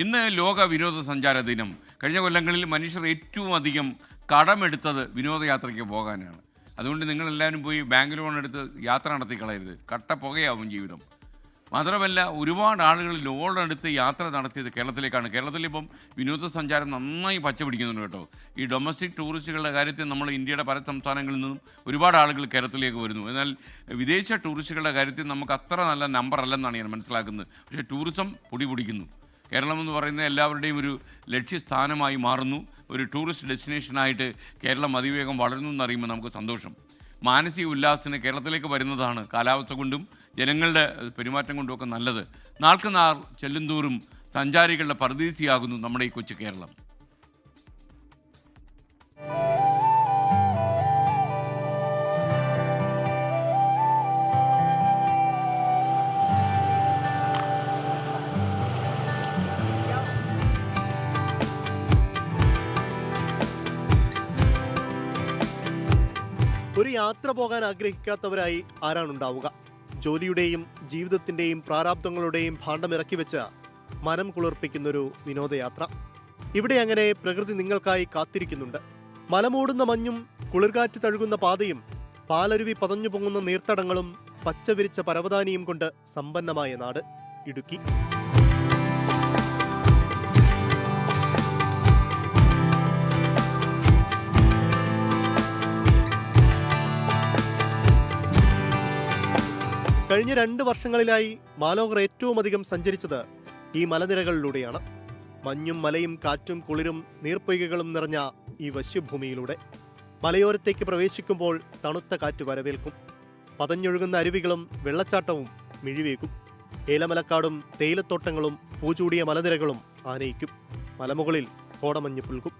ഇന്ന് ലോക വിനോദ സഞ്ചാര ദിനം. കഴിഞ്ഞ കൊല്ലങ്ങളിൽ മനുഷ്യർ ഏറ്റവും അധികം കടമെടുത്തത് വിനോദയാത്രയ്ക്ക് പോകാനാണ്. അതുകൊണ്ട് നിങ്ങളെല്ലാവരും പോയി ബാങ്ക് ലോൺ എടുത്ത് യാത്ര നടത്തി കളയരുത്. കട്ട പുകയാവും ജീവിതം. മാത്രമല്ല ഒരുപാട് ആളുകൾ ലോൺ എടുത്ത് യാത്ര നടത്തിയത് കേരളത്തിലേക്കാണ്. കേരളത്തിൽ ഇപ്പം വിനോദസഞ്ചാരം നന്നായി പച്ചപിടിക്കുന്നുണ്ട് കേട്ടോ. ഈ ഡൊമസ്റ്റിക് ടൂറിസ്റ്റുകളുടെ കാര്യത്തിൽ നമ്മൾ ഇന്ത്യയുടെ പല സംസ്ഥാനങ്ങളിൽ നിന്നും ഒരുപാട് ആളുകൾ കേരളത്തിലേക്ക് വരുന്നു. എന്നാൽ വിദേശ ടൂറിസ്റ്റുകളുടെ കാര്യത്തിൽ നമുക്ക് അത്ര നല്ല നമ്പർ അല്ലെന്നാണ് ഞാൻ മനസ്സിലാക്കുന്നത്. പക്ഷേ ടൂറിസം പൊടി പിടിക്കുന്നു. കേരളം എന്ന് പറയുന്നത് എല്ലാവരുടെയും ഒരു ലക്ഷ്യസ്ഥാനമായി മാറുന്നു. ഒരു ടൂറിസ്റ്റ് ഡെസ്റ്റിനേഷനായിട്ട് കേരളം അതിവേഗം വളരുന്നു എന്നറിയുമ്പോൾ നമുക്ക് സന്തോഷം. മാനസിക ഉല്ലാസത്തിന് കേരളത്തിലേക്ക് വരുന്നതാണ് കാലാവസ്ഥ കൊണ്ടും ജനങ്ങളുടെ പെരുമാറ്റം കൊണ്ടുമൊക്കെ നല്ലത്. നാൾക്ക് നാൾ ചെല്ലുന്തോറും സഞ്ചാരികളുടെ പരദീസിയാകുന്നു നമ്മുടെ ഈ കൊച്ചു കേരളം. ഒരു യാത്ര പോകാൻ ആഗ്രഹിക്കാത്തവരായി ആരാണുണ്ടാവുക? ജോലിയുടെയും ജീവിതത്തിന്റെയും പ്രാരാബ്ദങ്ങളുടെയും ഭാണ്ഡമിറക്കി വെച്ച് മനം കുളിർപ്പിക്കുന്നൊരു വിനോദയാത്ര. ഇവിടെ അങ്ങനെ പ്രകൃതി നിങ്ങൾക്കായി കാത്തിരിക്കുന്നുണ്ട്. മലമൂടുന്ന മഞ്ഞും കുളിർകാറ്റ് തഴുകുന്ന പാതയും പാലരുവി പതഞ്ഞു പൊങ്ങുന്ന നീർത്തടങ്ങളും പച്ചവിരിച്ച പരവതാനിയും കൊണ്ട് സമ്പന്നമായ നാട് ഇടുക്കി. കഴിഞ്ഞ രണ്ട് വർഷങ്ങളിലായി മാലോകർ ഏറ്റവും അധികം സഞ്ചരിച്ചത് ഈ മലനിരകളിലൂടെയാണ്. മഞ്ഞും മലയും കാറ്റും കുളിരും നീർപ്പൊയ്കകളും നിറഞ്ഞ ഈ വശ്യഭൂമിയിലൂടെ. മലയോരത്തേക്ക് പ്രവേശിക്കുമ്പോൾ തണുത്ത കാറ്റ് വരവേൽക്കും. പതഞ്ഞൊഴുകുന്ന അരുവികളും വെള്ളച്ചാട്ടവും മിഴിവേക്കും ഏലമലക്കാടും തേയിലത്തോട്ടങ്ങളും പൂചൂടിയ മലനിരകളും ആനയിക്കും. മലമുകളിൽ കോടമഞ്ഞ് പുൽകും.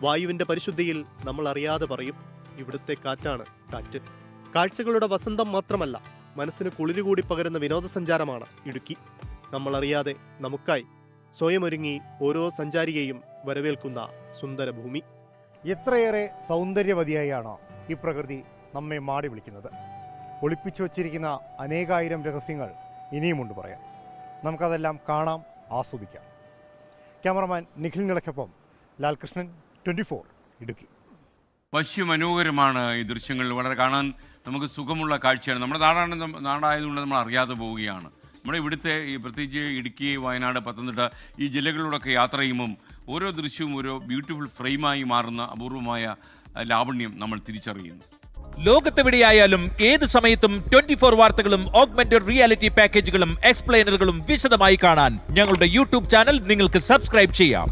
വായുവിന്റെ പരിശുദ്ധിയിൽ നമ്മൾ അറിയാതെ പറയും ഇവിടുത്തെ കാറ്റാണ് കാറ്റ്. കാഴ്ചകളുടെ വസന്തം മാത്രമല്ല മനസ്സിന് കുളിരുകൂടി പകരുന്ന വിനോദസഞ്ചാരമാണ് ഇടുക്കി. നമ്മളറിയാതെ നമുക്കായി സ്വയമൊരുങ്ങി ഓരോ സഞ്ചാരിയെയും വരവേൽക്കുന്ന സുന്ദര ഭൂമി എത്രയേറെ സൗന്ദര്യവതിയായാണ് ഈ പ്രകൃതി നമ്മെ മാടി വിളിക്കുന്നത്. ഒളിപ്പിച്ചു വച്ചിരിക്കുന്ന അനേകായിരം രഹസ്യങ്ങൾ ഇനിയുമുണ്ട് പറയാം നമുക്കതെല്ലാം കാണാം ആസ്വദിക്കാം. ക്യാമറമാൻ നിഖിൽ നിളയ്ക്കൊപ്പം ലാൽകൃഷ്ണൻ ട്വന്റി ഫോർ ഇടുക്കി. വശ്യമനോഹരമാണ് ഈ ദൃശ്യങ്ങൾ വളരെ കാണാൻ നമുക്ക് സുഖമുള്ള കാഴ്ചയാണ്. നമ്മുടെ നാടാണ് നാടായതുകൊണ്ട് നമ്മൾ അറിയാതെ പോവുകയാണ്. നമ്മുടെ ഇവിടുത്തെ ഈ പ്രത്യേകിച്ച് ഇടുക്കി വയനാട് പത്തനംതിട്ട ഈ ജില്ലകളിലൂടെയൊക്കെ യാത്ര ചെയ്യുമ്പം ഓരോ ദൃശ്യവും ഓരോ ബ്യൂട്ടിഫുൾ ഫ്രെയിമായി മാറുന്ന അപൂർവമായ ലാവണ്യം നമ്മൾ തിരിച്ചറിയുന്നു. ലോകത്തെവിടെയായാലും ഏത് സമയത്തും ട്വന്റി ഫോർ വാർത്തകളും ഓഗ്മെന്റഡ് റിയാലിറ്റി പാക്കേജുകളും എക്സ്പ്ലെയിനറുകളും വിശദമായി കാണാൻ ഞങ്ങളുടെ യൂട്യൂബ് ചാനൽ നിങ്ങൾക്ക് സബ്സ്ക്രൈബ് ചെയ്യാം.